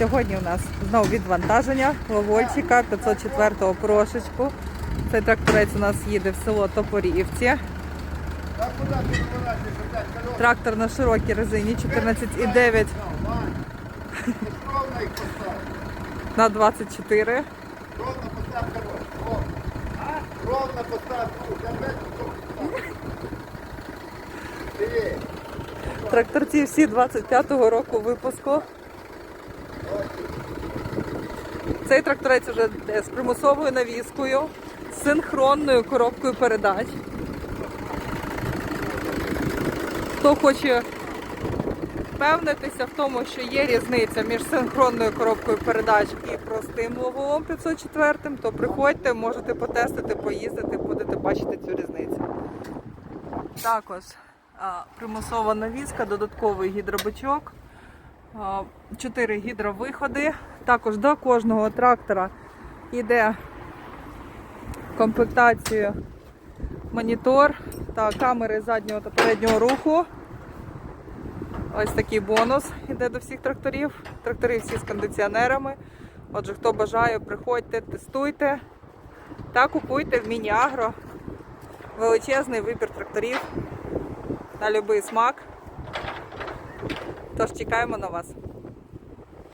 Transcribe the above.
Сьогодні у нас знову відвантаження Ловольчика 504-го прошечку. Цей тракторець у нас їде в село Топорівці. Трактор на широкій резині 14,9 на 24. Ровно постав короче. Ровно постав. Я опять Диви. Тракторці всі 25-го року випуску. Цей тракторець вже е, з примусовою навіскою, з синхронною коробкою передач. Хто хоче впевнитися в тому, що є різниця між синхронною коробкою передач і простим логовом 504, то приходьте, можете потестити, поїздити, будете бачити цю різницю. Також примусова навіска, додатковий гідробачок. 4 гідровиходи. Також до кожного трактора йде комплектацію монітор та камери заднього та переднього руху. Ось такий бонус йде до всіх тракторів. Трактори всі з кондиціонерами. Отже, хто бажає, приходьте, тестуйте та купуйте в міні-агро величезний вибір тракторів на будь-який смак. Тож чекаємо на вас.